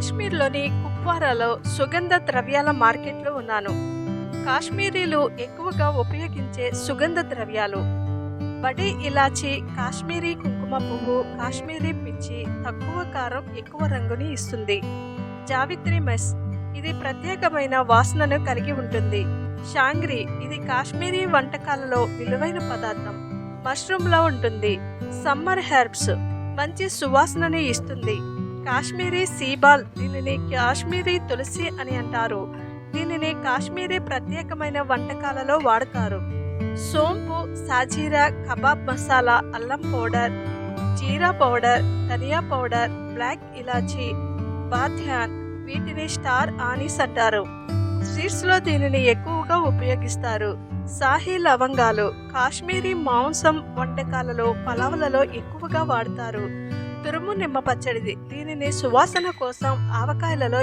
కాశ్మీర్లోని కుప్వారాలో సుగంధ ద్రవ్యాల మార్కెట్లో ఉన్నాను. కాశ్మీరీలు ఎక్కువగా ఉపయోగించే సుగంధ ద్రవ్యాలు. బడి ఇలాచి కాశ్మీరీ కుంకుమ పువ్వు కాశ్మీరీ పిచ్చి తక్కువ కారం ఎక్కువ రంగుని ఇస్తుంది. జావిత్రి మెస్ ఇది ప్రత్యేకమైన వాసనను కలిగి ఉంటుంది. షాంగ్రీ ఇది కాశ్మీరీ వంటకాలలో విలువైన పదార్థం. మష్రూమ్లో ఉంటుంది. సమ్మర్ హెర్బ్స్ మంచి సువాసనని ఇస్తుంది. కాశ్మీరీ సీబాల్ దీనిని కాశ్మీరీ తులసి అని అంటారు. దీనిని కాశ్మీరీ ప్రత్యేకమైన వంటకాలలో వాడతారు. సోంపు సాజీరా కబాబ్ మసాలా అల్లం పౌడర్ జీరా పౌడర్ ధనియా పౌడర్ బ్లాక్ ఇలాచి బాధ్యాన్ వీటిని స్టార్ ఆనీస్ అంటారు. స్వీట్స్లో దీనిని ఎక్కువగా ఉపయోగిస్తారు. సాహి లవంగాలు కాశ్మీరీ మాంసం వంటకాలలో పలావులలో ఎక్కువగా వాడతారు. తురుము నిమ్మ పచ్చడిది. దీనిని సువాసన కోసం ఆవకాయలలో